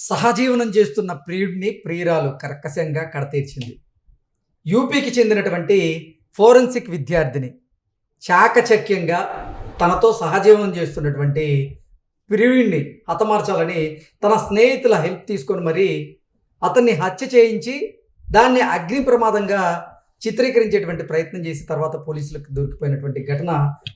సహజీవనం చేస్తున్న ప్రియుడిని ప్రియురాలు కర్కశంగా కడతీర్చింది యూపీకి చెందినటువంటి ఫోరెన్సిక్ విద్యార్థిని చాకచక్యంగా తనతో సహజీవనం చేస్తున్నటువంటి ప్రియుడిని హతమార్చాలని తన స్నేహితుల హెల్ప్ తీసుకొని మరి అతన్ని హత్య చేయించి దాన్ని అగ్ని ప్రమాదంగా చిత్రీకరించేటువంటి ప్రయత్నం చేసి తర్వాత పోలీసులకు దొరికిపోయినటువంటి ఘటన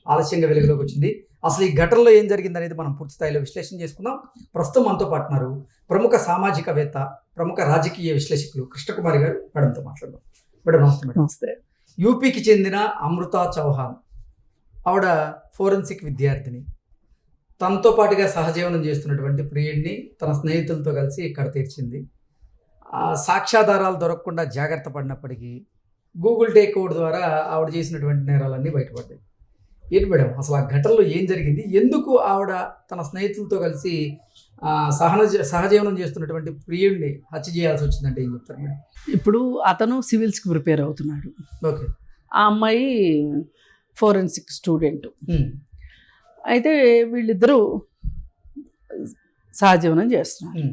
ఆలస్యంగా వెలుగులోకి వచ్చింది. అసలు ఈ ఘటనలో ఏం జరిగిందనేది మనం పూర్తి స్థాయిలో విశ్లేషణ చేసుకుందాం. ప్రస్తుతం మనతో పాటు ఉన్నారు ప్రముఖ సామాజికవేత్త ప్రముఖ రాజకీయ విశ్లేషకులు కృష్ణకుమారి గారు. మేడంతో మాట్లాడదాం. మేడం నమస్తే మేడం. నమస్తే. యూపీకి చెందిన అమృత చౌహాన్ ఆవిడ ఫోరెన్సిక్ విద్యార్థిని. తనతో పాటుగా సహజీవనం చేస్తున్నటువంటి ప్రియుడిని తన స్నేహితులతో కలిసి ఇక్కడ తీర్చింది. సాక్ష్యాధారాలు దొరకకుండా జాగ్రత్త పడినప్పటికీ గూగుల్ టేక్ కోడ్ ద్వారా ఆవిడ చేసినటువంటి నేరాలన్నీ బయటపడ్డాయి. ఏంటి మేడం? అసలు ఆ ఘటనలో ఏం జరిగింది? ఎందుకు ఆవిడ తన స్నేహితులతో కలిసి ఆ, సహన సహజీవనం చేస్తున్నటువంటి ప్రియుడిని హత్య చేయాల్సి వచ్చిందంటే ఏం చెప్తారు మేడం? ఇప్పుడు అతను సివిల్స్కి ప్రిపేర్ అవుతున్నాడు. ఓకే. ఆ అమ్మాయి ఫోరెన్సిక్ స్టూడెంట్. అయితే వీళ్ళిద్దరూ సహజీవనం చేస్తున్నారు.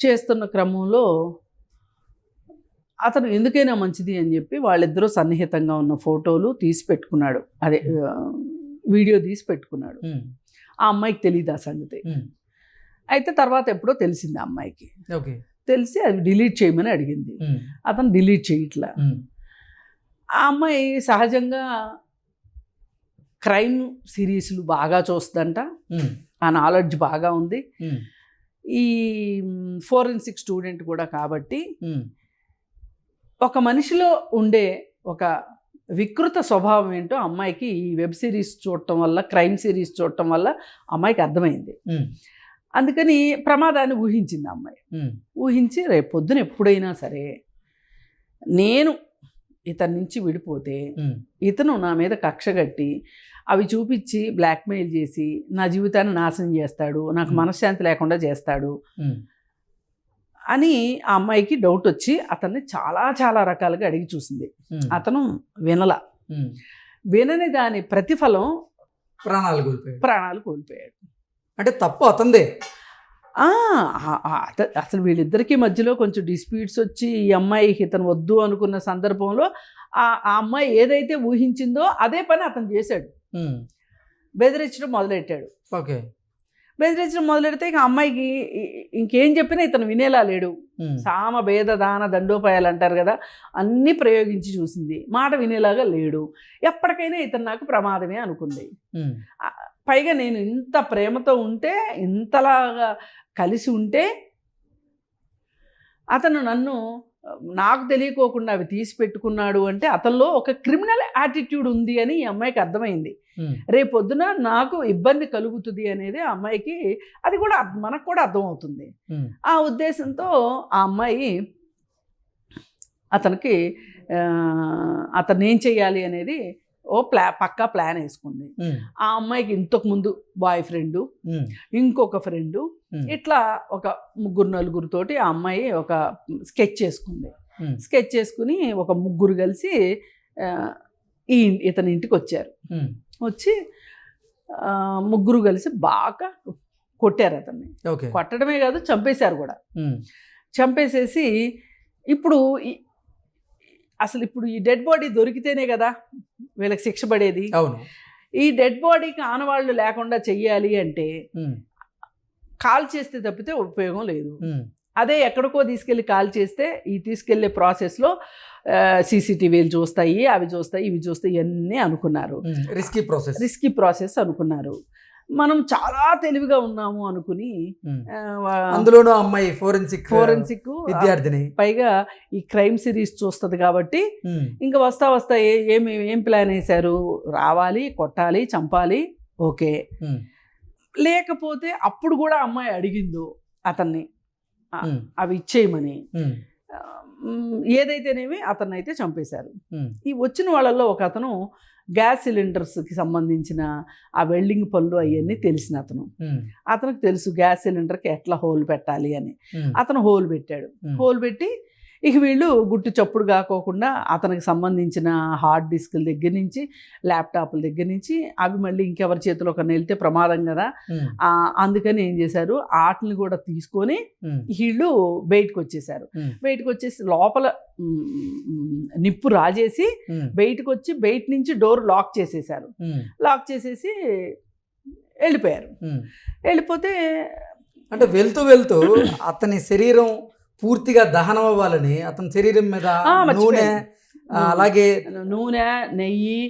చేస్తున్న క్రమంలో అతను ఎందుకైనా మంచిది అని చెప్పి వాళ్ళిద్దరూ సన్నిహితంగా ఉన్న ఫోటోలు తీసి పెట్టుకున్నాడు. అదే వీడియో తీసి పెట్టుకున్నాడు. ఆ అమ్మాయికి తెలియదు ఆ సంగతి? అయితే తర్వాత ఎప్పుడో తెలిసింది ఆ అమ్మాయికి. ఓకే. తెలిసి అది డిలీట్ చేయమని అడిగింది. అతను డిలీట్ చేయట్లా. ఆ అమ్మాయి సహజంగా క్రైమ్ సిరీస్లు బాగా చూస్తుందంట. ఆ నాలెడ్జ్ బాగా ఉంది. ఈ ఫోరెన్సిక్ స్టూడెంట్ కూడా కాబట్టి ఒక మనిషిలో ఉండే ఒక వికృత స్వభావం ఏంటో అమ్మాయికి ఈ వెబ్ సిరీస్ చూడటం వల్ల క్రైమ్ సిరీస్ చూడటం వల్ల అమ్మాయికి అర్థమైంది. అందుకని ప్రమాదాన్ని ఊహించింది అమ్మాయి. ఊహించి రేపు పొద్దున ఎప్పుడైనా సరే నేను ఇతని నుంచి విడిపోతే ఇతను నా మీద కక్ష కట్టి అవి చూపించి బ్లాక్మెయిల్ చేసి నా జీవితాన్ని నాశనం చేస్తాడు నాకు. మనశ్శాంతి లేకుండా చేస్తాడు. అని ఆ అమ్మాయికి డౌట్ వచ్చి అతన్ని చాలా చాలా రకాలుగా అడిగి చూసింది. అతను వినల. వినని దాని ప్రతిఫలం ప్రాణాలు కోల్పోయాడు. ప్రాణాలు కోల్పోయాడు. అంటే తప్పు అతందే అసలు వీళ్ళిద్దరికీ మధ్యలో కొంచెం డిస్ప్యూట్స్ వచ్చి ఈ అమ్మాయి ఇతను వద్దు అనుకున్న సందర్భంలో ఆ అమ్మాయి ఏదైతే ఊహించిందో అదే పని అతను చేశాడు. బెదిరించడం మొదలెట్టాడు. ఓకే. బెదిరించడం మొదలెడితే ఇక అమ్మాయికి ఇంకేం చెప్పినా ఇతను వినేలా లేడు. సామ భేద దాన దండోపాయాలు అంటారు కదా అన్నీ ప్రయోగించి చూసింది. మాట వినేలాగా లేడు. ఎప్పటికైనా ఇతను నాకు ప్రమాదమే అనుకుంది. పైగా నేను ఇంత ప్రేమతో ఉంటే ఇంతలాగా కలిసి ఉంటే అతను నన్ను నాకు తెలియకోకుండా అవి తీసి పెట్టుకున్నాడు అంటే అతనిలో ఒక క్రిమినల్ యాటిట్యూడ్ ఉంది అని ఈ అమ్మాయికి అర్థమైంది. రేపొద్దున నాకు ఇబ్బంది కలుగుతుంది అనేది ఆ అమ్మాయికి అది కూడా మనకు కూడా అర్థమవుతుంది. ఆ ఉద్దేశంతో ఆ అమ్మాయి అతనికి అతను ఏం చేయాలి అనేది ఓ ప్లా పక్కా ప్లాన్ వేసుకుంది. ఆ అమ్మాయికి ఇంతకు ముందు బాయ్ ఫ్రెండ్ ఇంకొక ఫ్రెండు ఇట్లా ఒక ముగ్గురు నలుగురితోటి ఆ అమ్మాయి ఒక స్కెచ్ చేసుకుంది. స్కెచ్ చేసుకుని ఒక ముగ్గురు కలిసి ఈ ఇతని ఇంటికి వచ్చారు. వచ్చి ముగ్గురు కలిసి బాగా కొట్టారు అతన్ని. కొట్టడమే కాదు చంపేశారు కూడా. చంపేసేసి ఇప్పుడు ఈ- అసలు ఇప్పుడు ఈ డెడ్ బాడీ దొరికితేనే కదా వీళ్ళకి శిక్ష పడేది. అవును. ఈ డెడ్ బాడీకి ఆనవాళ్ళు లేకుండా చెయ్యాలి అంటే కాల్ చేస్తే తప్పితే ఉపయోగం లేదు. అదే ఎక్కడికో తీసుకెళ్ళి కాల్ చేస్తే ఈ తీసుకెళ్ళే ప్రాసెస్లో సీసీటీవీలు చూస్తాయి అవి చూస్తాయి ఇవి చూస్తాయి ఇవన్నీ అనుకున్నారు. రిస్కీ ప్రాసెస్ రిస్కీ ప్రాసెస్ అనుకున్నారు. మనం చాలా తెలివిగా ఉన్నాము అనుకుని అందులోనూ అమ్మాయి ఫోరెన్సిక్ ఫోరెన్సిక్ విద్యార్థిని. పైగా ఈ క్రైమ్ సిరీస్ చూస్తుంది కాబట్టి ఇంకా వస్తా వస్తా ఏ- ఏమి ఏం ప్లాన్ వేశారు? రావాలి కొట్టాలి చంపాలి ఓకే. లేకపోతే అప్పుడు కూడా అమ్మాయి అడిగిందో అతన్ని. అవి ఇచ్చేయమని. ఏదైతేనేమి అతన్ని అయితే చంపేశారు ఈ వచ్చిన వాళ్ళల్లో ఒక అతను గ్యాస్ సిలిండర్స్కి సంబంధించిన ఆ వెల్డింగ్ పనులు అవన్నీ తెలిసిన అతను. అతనికి తెలుసు గ్యాస్ సిలిండర్కి ఎట్లా హోల్ పెట్టాలి అని. అతను హోల్ పెట్టాడు. హోల్ పెట్టి ఇక వీళ్ళు గుట్టు చప్పుడు కాకోకుండా అతనికి సంబంధించిన హార్డ్ డిస్కుల దగ్గర నుంచి ల్యాప్టాప్ల దగ్గర నుంచి అవి మళ్ళీ ఇంకెవరి చేతిలో ఒక వెళ్తే ప్రమాదం కదా. అందుకని ఏం చేశారు? ఆటని కూడా తీసుకొని వీళ్ళు బయటకు వచ్చేసారు బయటకు వచ్చేసి లోపల నిప్పు రాజేసి బయటకు వచ్చి బయట నుంచి డోర్ లాక్ చేసేసారు లాక్ చేసేసి వెళ్ళిపోయారు. వెళ్ళిపోతే అంటే వెళ్తూ వెళ్తూ అతని శరీరం పూర్తిగా దహనం అవ్వాలని అతని శరీరం మీద నూనె అలాగే నూనె నెయ్యి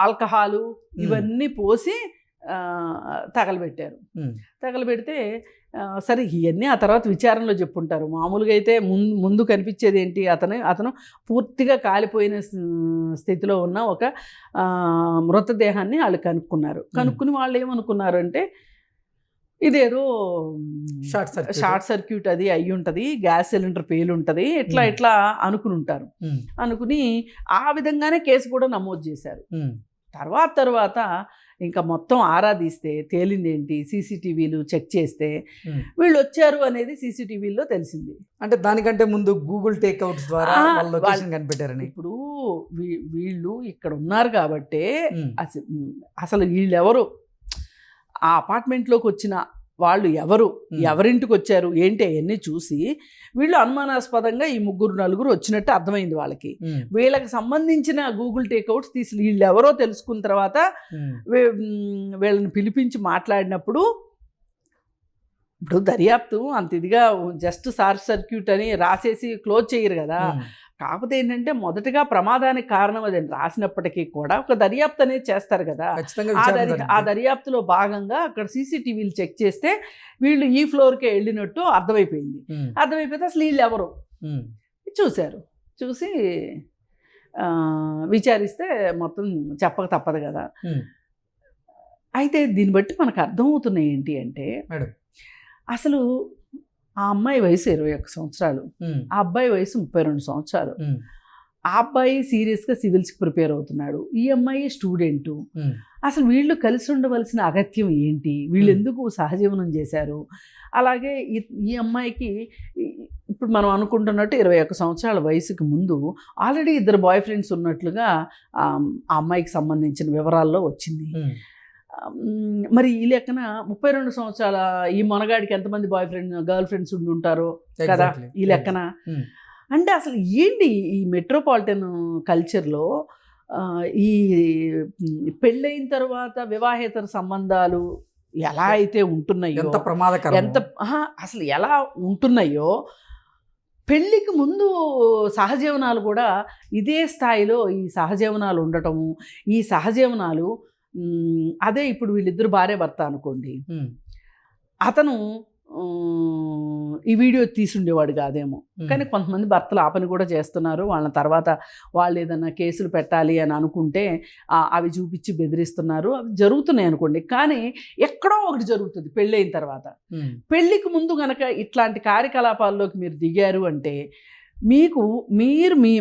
ఆల్కహాలు ఇవన్నీ పోసి తగలబెట్టారు. తగలబెడితే సరే ఇవన్నీ ఆ తర్వాత విచారణలో చెప్పుంటారు. మామూలుగా అయితే ముందు ముందు కనిపించేది ఏంటి? అతను అతను పూర్తిగా కాలిపోయిన స్థితిలో ఉన్న ఒక మృతదేహాన్ని వాళ్ళు కనుక్కున్నారు. కనుక్కుని వాళ్ళు ఏమనుకున్నారు అంటే ఇదేదో షార్ట్ సర్క్యూట్. షార్ట్ సర్క్యూట్ అది అయి ఉంటుంది గ్యాస్ సిలిండర్ పేలు ఉంటుంది ఇట్లా. ఇట్లా అనుకుని ఉంటారు. అనుకుని ఆ విధంగానే కేసు కూడా నమోదు చేశారు. తర్వాత తర్వాత ఇంకా మొత్తం ఆరాధిస్తే తేలింది ఏంటి సీసీటీవీలు చెక్ చేస్తే. వీళ్ళు వచ్చారు అనేది సీసీటీవీలో తెలిసింది. అంటే దానికంటే ముందు గూగుల్ టేక్అవుట్స్ ద్వారా లొకేషన్ కనిపెట్టారని. ఇప్పుడు వీళ్ళు ఇక్కడ ఉన్నారు కాబట్టే అసలు వీళ్ళెవరు ఆ అపార్ట్మెంట్లోకి వచ్చిన వాళ్ళు ఎవరు. ఎవరింటికి వచ్చారు ఏంటి అవన్నీ చూసి వీళ్ళు అనుమానాస్పదంగా ఈ ముగ్గురు నలుగురు వచ్చినట్టు అర్థమైంది వాళ్ళకి. వీళ్ళకి సంబంధించిన గూగుల్ టేక్అవుట్స్ తీసి వీళ్ళు ఎవరో తెలుసుకున్న తర్వాత వీళ్ళని పిలిపించి మాట్లాడినప్పుడు ఇప్పుడు దర్యాప్తు అంత ఇదిగా జస్ట్ షార్ట్ సర్క్యూట్ అని రాసేసి క్లోజ్ చేయరు కదా. కాకపోతే ఏంటంటే మొదటగా ప్రమాదానికి కారణం అది రాసినప్పటికీ కూడా ఒక దర్యాప్తు అనేది చేస్తారు కదా. ఆ. దర్యాప్తులో భాగంగా అక్కడ సీసీటీవీలు చెక్ చేస్తే వీళ్ళు ఈ ఫ్లోర్కే వెళ్ళినట్టు అర్థమైపోయింది. అర్థమైపోతే అసలు వీళ్ళు ఎవరు? చూశారు. చూసి విచారిస్తే మొత్తం చెప్పక తప్పదు కదా. అయితే దీన్ని బట్టి మనకు అర్థమవుతున్నాయి ఏంటి అంటే అసలు ఆ అమ్మాయి వయసు ఇరవై ఒక్క సంవత్సరాలు. ఆ అబ్బాయి వయసు ముప్పై రెండు సంవత్సరాలు. ఆ అబ్బాయి సీరియస్గా సివిల్స్కి ప్రిపేర్ అవుతున్నాడు. ఈ అమ్మాయి స్టూడెంటు. అసలు వీళ్ళు కలిసి ఉండవలసిన అగత్యం ఏంటి? వీళ్ళు. ఎందుకు సహజీవనం చేశారు? అలాగే ఈ- ఈ అమ్మాయికి ఇప్పుడు మనం అనుకుంటున్నట్టు ఇరవై ఒక్క సంవత్సరాల వయసుకి ముందు ఆల్రెడీ ఇద్దరు బాయ్ ఫ్రెండ్స్ ఉన్నట్లుగా ఆ అమ్మాయికి సంబంధించిన వివరాల్లో వచ్చింది. మరి ఈ లెక్కన ముప్పై రెండు సంవత్సరాల ఈ మొనగాడికి ఎంతమంది బాయ్ ఫ్రెండ్ గర్ల్ ఫ్రెండ్స్ ఉండి ఉంటారో కదా. ఈ లెక్కన? ఉమ్, అంటే అసలు ఏంటి ఈ మెట్రోపాలిటన్ కల్చర్లో ఈ పెళ్ళైన తర్వాత వివాహేతర సంబంధాలు ఎలా అయితే ఉంటున్నాయో ఎంత ప్రమాదకరం ఎంత అసలు ఎలా ఉంటున్నాయో పెళ్ళికి ముందు సహజీవనాలు కూడా ఇదే స్థాయిలో ఈ సహజీవనాలు ఉండటము ఈ సహజీవనాలు అదే ఇప్పుడు వీళ్ళిద్దరు భార్య భర్త అనుకోండి. అతను ఈ వీడియో తీసుండేవాడు కాదేమో. కానీ కొంతమంది భర్తలు ఆ పని కూడా చేస్తున్నారు. వాళ్ళ తర్వాత వాళ్ళు ఏదైనా కేసులు పెట్టాలి అని అనుకుంటే అవి చూపించి బెదిరిస్తున్నారు. అవి జరుగుతున్నాయి అనుకోండి. కానీ ఎక్కడో ఒకటి జరుగుతుంది పెళ్ళైన తర్వాత. ఉమ్, పెళ్ళికి ముందు గనక ఇట్లాంటి కార్యకలాపాల్లోకి మీరు దిగారు అంటే మీకు మీరు మీ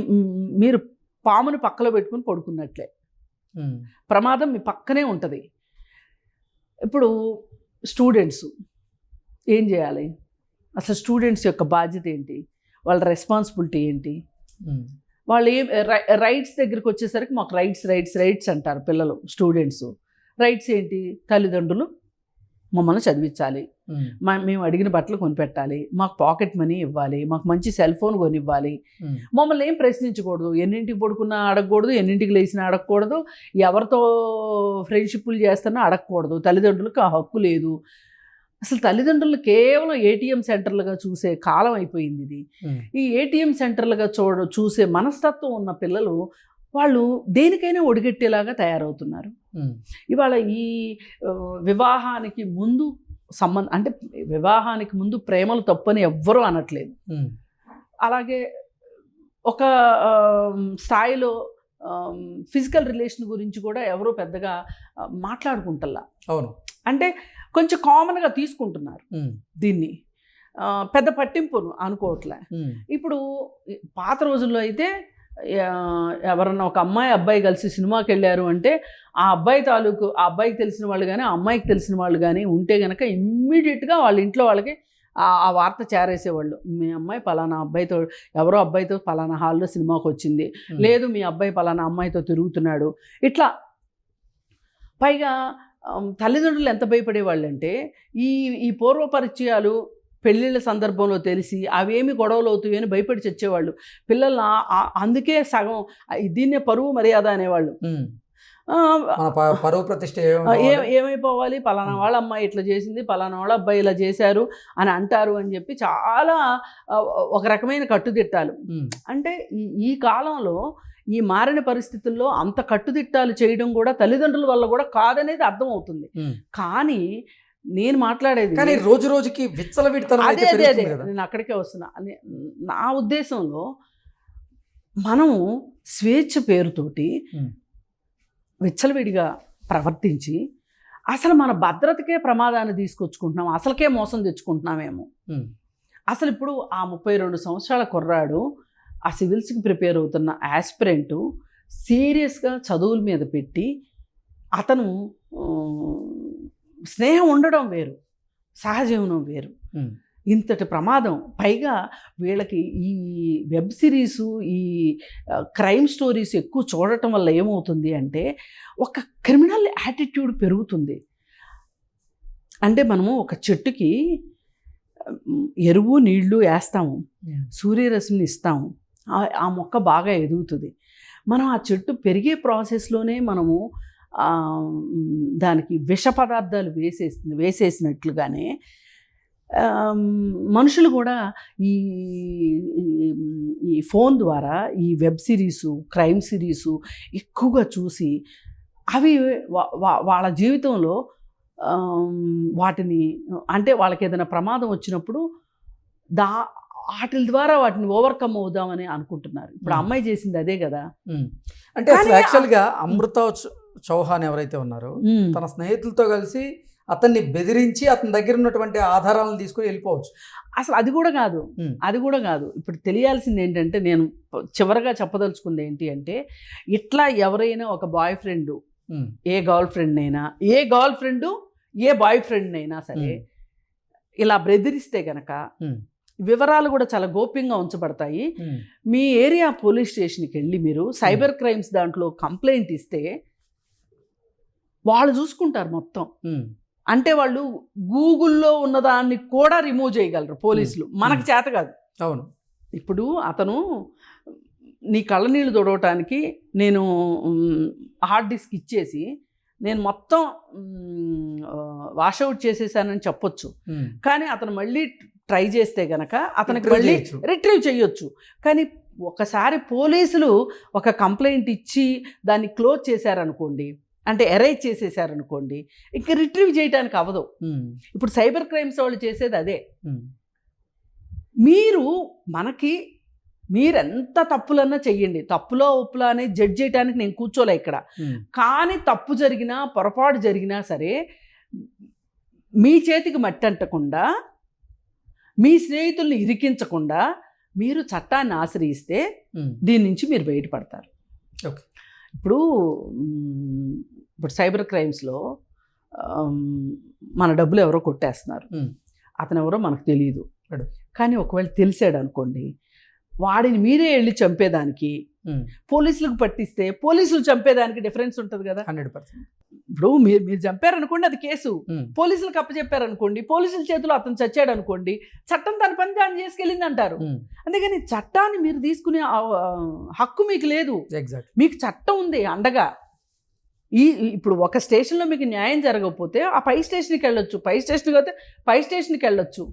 మీరు పాముని పక్కలో పెట్టుకుని పడుకున్నట్లే. ప్రమాదం మీ పక్కనే ఉంటుంది. ఇప్పుడు స్టూడెంట్స్ ఏం చేయాలి? అసలు స్టూడెంట్స్ యొక్క బాధ్యత ఏంటి? వాళ్ళ రెస్పాన్సిబిలిటీ ఏంటి? వాళ్ళు ఏం రైట్స్ దగ్గరికి వచ్చేసరికి మాకు రైట్స్ రైట్స్ రైట్స్ అంటారు పిల్లలు స్టూడెంట్స్. రైట్స్ ఏంటి? తల్లిదండ్రులు మమ్మల్ని చదివించాలి. మా మేము అడిగిన బట్టలు కొనిపెట్టాలి. మాకు పాకెట్ మనీ ఇవ్వాలి. మాకు మంచి సెల్ ఫోన్ కొనివ్వాలి. మమ్మల్ని ఏం ప్రశ్నించకూడదు. ఎన్నింటికి పడుకున్నా అడగకూడదు ఎన్నింటికి లేచినా అడగకూడదు. ఎవరితో ఫ్రెండ్షిప్లు చేస్తున్నా అడగకూడదు. తల్లిదండ్రులకు ఆ హక్కు లేదు. అసలు తల్లిదండ్రులు కేవలం ఏటీఎం సెంటర్లుగా చూసే కాలం అయిపోయింది ఇది. ఈ ఏటీఎం సెంటర్లుగా చూడ చూసే మనస్తత్వం ఉన్న పిల్లలు వాళ్ళు దేనికైనా ఒడిగట్టేలాగా తయారవుతున్నారు. ఇవాళ ఈ వివాహానికి ముందు సంబంధం అంటే వివాహానికి ముందు ప్రేమలు తప్పని ఎవ్వరూ అనట్లేదు. అలాగే ఒక స్థాయిలో ఫిజికల్ రిలేషన్ గురించి కూడా ఎవరో పెద్దగా మాట్లాడుకుంటల్లా. అవును. అంటే కొంచెం కామన్గా తీసుకుంటున్నారు దీన్ని. పెద్ద పట్టింపు అనుకోవట్లే. ఇప్పుడు పాత రోజుల్లో అయితే ఎవరన్నా ఒక అమ్మాయి అబ్బాయి కలిసి సినిమాకి వెళ్ళారు అంటే ఆ అబ్బాయి తాలూకు ఆ అబ్బాయికి తెలిసిన వాళ్ళు కానీ ఆ అమ్మాయికి తెలిసిన వాళ్ళు కానీ ఉంటే కనుక ఇమ్మీడియట్గా వాళ్ళ ఇంట్లో వాళ్ళకి ఆ వార్త చేరేసేవాళ్ళు. మీ అమ్మాయి పలానా అబ్బాయితో ఎవరో అబ్బాయితో పలానా హాల్లో సినిమాకి వచ్చింది. లేదు మీ అబ్బాయి పలానా అమ్మాయితో తిరుగుతున్నాడు. ఇట్లా పైగా తల్లిదండ్రులు ఎంత భయపడేవాళ్ళు అంటే ఈ ఈ పూర్వ పరిచయాలు పెళ్ళిళ్ళ సందర్భంలో తెలిసి అవేమి గొడవలు అవుతాయి అని భయపడి చచ్చేవాళ్ళు. పిల్లల్ని అందుకే సగం దీన్నే పరువు మర్యాద అనేవాళ్ళు. పరువు ప్రతిష్ట ఏమైపోవాలి? పలానా వాళ్ళ అమ్మాయి ఇట్లా చేసింది పలానా వాళ్ళ అబ్బాయి ఇలా చేశారు అని అంటారు అని చెప్పి చాలా ఒక రకమైన కట్టుదిట్టాలు. అంటే ఈ ఈ కాలంలో ఈ మారిన పరిస్థితుల్లో అంత కట్టుదిట్టాలు చేయడం కూడా తల్లిదండ్రుల వల్ల కూడా కాదనేది అర్థమవుతుంది. కానీ నేను మాట్లాడేది కానీ రోజు రోజుకి విచ్చలవిడితనం అయితే అదే అదే. అదే నేను అక్కడికే వస్తున్నా. అని నా ఉద్దేశంలో మనము స్వేచ్ఛ పేరుతోటి. విచ్చలవిడిగా ప్రవర్తించి అసలు మన భద్రతకే ప్రమాదాన్ని తీసుకొచ్చుకుంటున్నాం అసలుకే మోసం తెచ్చుకుంటున్నామేమో. అసలు ఇప్పుడు ఆ ముప్పై రెండు సంవత్సరాల కుర్రాడు ఆ సివిల్స్కి ప్రిపేర్ అవుతున్న యాస్పిరెంటు సీరియస్గా చదువుల మీద పెట్టి అతను స్నేహం ఉండడం వేరు సహజీవనం వేరు. ఇంతటి ప్రమాదం పైగా వీళ్ళకి ఈ వెబ్ సిరీసు ఈ క్రైమ్ స్టోరీస్ ఎక్కువ చూడటం వల్ల ఏమవుతుంది అంటే ఒక క్రిమినల్ యాటిట్యూడ్ పెరుగుతుంది. అంటే మనము ఒక చెట్టుకి ఎరువు నీళ్ళు వేస్తాము సూర్యరశ్మిని ఇస్తాము ఆ- మొక్క బాగా ఎదుగుతుంది. మనం ఆ చెట్టు పెరిగే ప్రాసెస్లోనే మనము దానికి విష పదార్థాలు వేసేసి వేసేసినట్లుగానే మనుషులు కూడా ఈ ఈ- ఫోన్ ద్వారా ఈ వెబ్ సిరీసు క్రైమ్ సిరీసు ఎక్కువగా చూసి అవి వాళ్ళ జీవితంలో వాటిని అంటే వాళ్ళకి ఏదైనా ప్రమాదం వచ్చినప్పుడు దా వాటి ద్వారా వాటిని ఓవర్కమ్ అవుదామని అనుకుంటున్నారు ఇప్పుడు. అమ్మాయి చేసింది అదే కదా. అంటే యాక్చువల్గా అమృత చౌహాన్ ఎవరైతే ఉన్నారో తన స్నేహితులతో కలిసి అతన్ని బెదిరించి అతని దగ్గర ఉన్నటువంటి ఆధారాలను తీసుకుని వెళ్ళిపోవచ్చు అసలు అది కూడా కాదు. అది కూడా కాదు ఇప్పుడు తెలియాల్సింది ఏంటంటే నేను చివరగా చెప్పదలుచుకుంది ఏంటి అంటే ఇట్లా ఎవరైనా ఒక బాయ్ ఫ్రెండ్. ఏ గర్ల్ ఫ్రెండ్ అయినా ఏ గర్ల్ ఫ్రెండ్ ఏ బాయ్ ఫ్రెండ్ అయినా సరే. ఇలా బెదిరిస్తే గనక. వివరాలు కూడా చాలా గోప్యంగా ఉంచబడతాయి. మీ ఏరియా పోలీస్ స్టేషన్కి వెళ్ళి మీరు సైబర్ క్రైమ్స్ దాంట్లో కంప్లైంట్ ఇస్తే వాళ్ళు చూసుకుంటారు మొత్తం. అంటే వాళ్ళు గూగుల్లో ఉన్నదాన్ని కూడా రిమూవ్ చేయగలరు పోలీసులు. మనకు చేత కాదు. అవును. ఇప్పుడు అతను నీ కళ్ళ నీళ్ళు తొడవటానికి నేను హార్డ్ డిస్క్ ఇచ్చేసి నేను మొత్తం వాషౌట్ చేసేసానని చెప్పొచ్చు. కానీ అతను మళ్ళీ ట్రై చేస్తే గనక అతనికి మళ్ళీ. రిట్రీవ్ చేయొచ్చు. కానీ ఒకసారి పోలీసులు ఒక కంప్లైంట్ ఇచ్చి దాన్ని క్లోజ్ చేశారనుకోండి అంటే ఎరైజ్ చేసేసారనుకోండి ఇంక రిట్రీవ్ చేయడానికి అవ్వదు. ఇప్పుడు సైబర్ క్రైమ్స్ వాళ్ళు చేసేది అదే. మీరు మనకి మీరు ఎంత తప్పులన్నా చెయ్యండి తప్పులో ఒప్పులో అనేది జడ్జ్ చేయడానికి నేను కూర్చోలే ఇక్కడ. కానీ తప్పు జరిగినా పొరపాటు జరిగినా సరే మీ చేతికి మట్టి అంటకుండా మీ స్నేహితుల్ని ఇరికించకుండా మీరు చట్టాన్ని ఆశ్రయిస్తే. దీని నుంచి మీరు బయటపడతారు ఓకే. ఇప్పుడు ఇప్పుడు సైబర్ క్రైమ్స్లో మన డబ్బులు ఎవరో కొట్టేస్తున్నారు. అతను ఎవరో మనకు తెలియదు. కానీ ఒకవేళ తెలిసాడు అనుకోండి వాడిని మీరే వెళ్ళి చంపేదానికి. పోలీసులకు పట్టిస్తే పోలీసులు చంపేదానికి డిఫరెన్స్ ఉంటుంది కదా హండ్రెడ్ పర్సెంట్ ఇప్పుడు మీరు మీరు చంపారనుకోండి అది కేసు. పోలీసులకు అప్పచెప్పారనుకోండి పోలీసుల చేతిలో అతను చచ్చాడు అనుకోండి చట్టం తన పని దాన్ని చేసుకెళ్ళింది అంటారు. అందుకని చట్టాన్ని మీరు తీసుకునే హక్కు మీకు లేదు ఎగ్జాక్ట్ మీకు చట్టం ఉంది అండగా ఈ ఇప్పుడు ఒక స్టేషన్లో మీకు న్యాయం జరగకపోతే ఆ పై స్టేషన్కి వెళ్ళొచ్చు. పై స్టేషన్కి అయితే పై స్టేషన్కి వెళ్ళొచ్చు.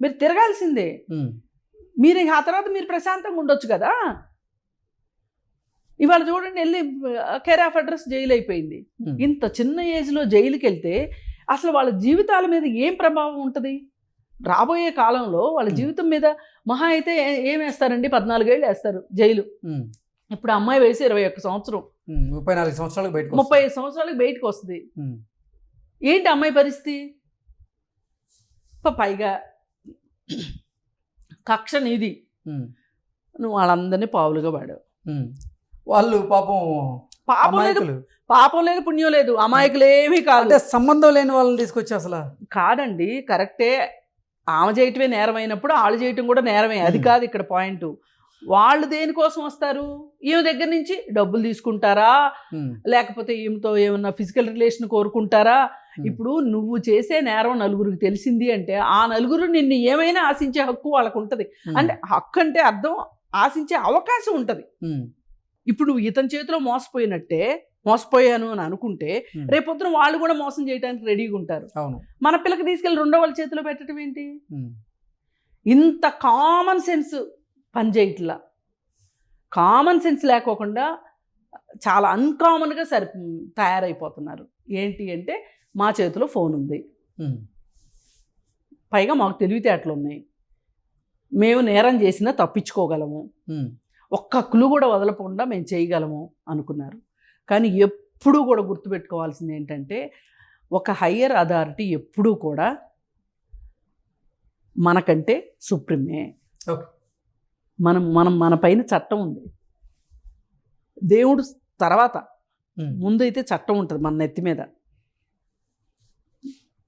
మీరు తిరగాల్సిందే. మీరు ఆ తర్వాత మీరు ప్రశాంతంగా ఉండొచ్చు కదా. ఇవాళ చూడండి వెళ్ళి కేర్ ఆఫ్ అడ్రస్ జైలు అయిపోయింది. ఇంత చిన్న ఏజ్లో జైలుకి వెళ్తే అసలు వాళ్ళ జీవితాల మీద ఏం ప్రభావం ఉంటుంది? రాబోయే కాలంలో వాళ్ళ. జీవితం మీద మహా అయితే ఏ- వేస్తారండి? పద్నాలుగేళ్ళు వేస్తారు. జైలు. ఇప్పుడు అమ్మాయి వయసు ఇరవై ఒక్క సంవత్సరం. ముప్పై నాలుగు సంవత్సరాలకు బయటకు ముప్పై ఐదు సంవత్సరాలకు బయటకు వస్తుంది. ఏంటి అమ్మాయి పరిస్థితి పైగా కక్ష నీది. నువ్వు వాళ్ళందరినీ పావులుగా పాడావు. వాళ్ళు పాపం పాపం లేదు పాపం లేదు పుణ్యం లేదు అమాయకులు ఏమీ కాదు అంటే సంబంధం లేని వాళ్ళని తీసుకొచ్చి అసలు కాదండి కరెక్టే ఆమె చేయటమే నేరం అయినప్పుడు వాళ్ళు చేయటం కూడా నేరమే అది. కాదు ఇక్కడ పాయింట్ వాళ్ళు దేనికోసం వస్తారు? ఈమె దగ్గర నుంచి డబ్బులు తీసుకుంటారా? లేకపోతే ఈమెతో ఏమన్నా ఫిజికల్ రిలేషన్ కోరుకుంటారా? ఇప్పుడు నువ్వు చేసే నేరం నలుగురికి తెలిసింది అంటే ఆ నలుగురు నిన్ను ఏమైనా ఆశించే హక్కు వాళ్ళకు ఉంటుంది. అంటే హక్కు అంటే అర్థం ఆశించే అవకాశం ఉంటుంది. ఇప్పుడు నువ్వు ఇతని చేతిలో మోసపోయినట్టే మోసపోయాను అని అనుకుంటే రేపొద్దున వాళ్ళు కూడా మోసం చేయడానికి రెడీగా ఉంటారు. అవును. మన పిల్లకి తీసుకెళ్ళి రెండో వాళ్ళ చేతిలో పెట్టడం ఏంటి? ఇంత కామన్ సెన్స్ పనిచేయట్లా కామన్ సెన్స్ లేకోకుండా చాలా అన్కామన్గా సరి తయారైపోతున్నారు. ఏంటి అంటే మా చేతిలో ఫోన్ ఉంది. పైగా మాకు తెలివితేటలు ఉన్నాయి. మేము నేరం చేసినా తప్పించుకోగలము. ఒక్క క్లూ కూడా వదలకుండా మేము చేయగలము అనుకున్నారు. కానీ ఎప్పుడూ కూడా గుర్తుపెట్టుకోవాల్సింది ఏంటంటే ఒక హయ్యర్ అథారిటీ ఎప్పుడూ కూడా మనకంటే సుప్రీమే ఓకే. మనం మనం మన పైన చట్టం ఉంది. దేవుడు తర్వాత ముందైతే చట్టం ఉంటుంది మన నెత్తి మీద.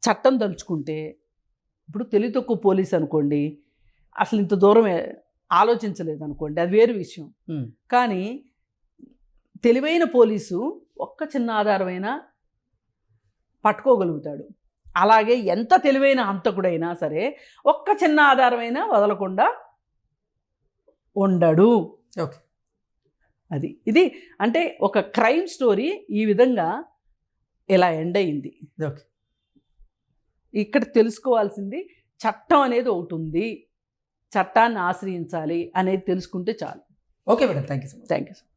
చట్టం తలుచుకుంటే ఇప్పుడు తెలివి తక్కువ పోలీస్ అనుకోండి అసలు ఇంత దూరం ఆలోచించలేదు అనుకోండి అది వేరు విషయం. కానీ తెలివైన పోలీసు ఒక్క చిన్న ఆధారమైనా పట్టుకోగలుగుతాడు. అలాగే ఎంత తెలివైన హంతకుడైనా సరే ఒక్క చిన్న ఆధారమైనా వదలకుండా ఉండడు. ఓకే. అది ఇది అంటే ఒక క్రైమ్ స్టోరీ ఈ విధంగా ఇలా ఎండ్ అయింది. ఓకే. ఇక్కడ తెలుసుకోవాల్సింది చట్టం అనేది ఒకటి ఉంది. చట్టాన్ని ఆశ్రయించాలి అనేది తెలుసుకుంటే చాలు. Okay madam. Thank you so much. Thank you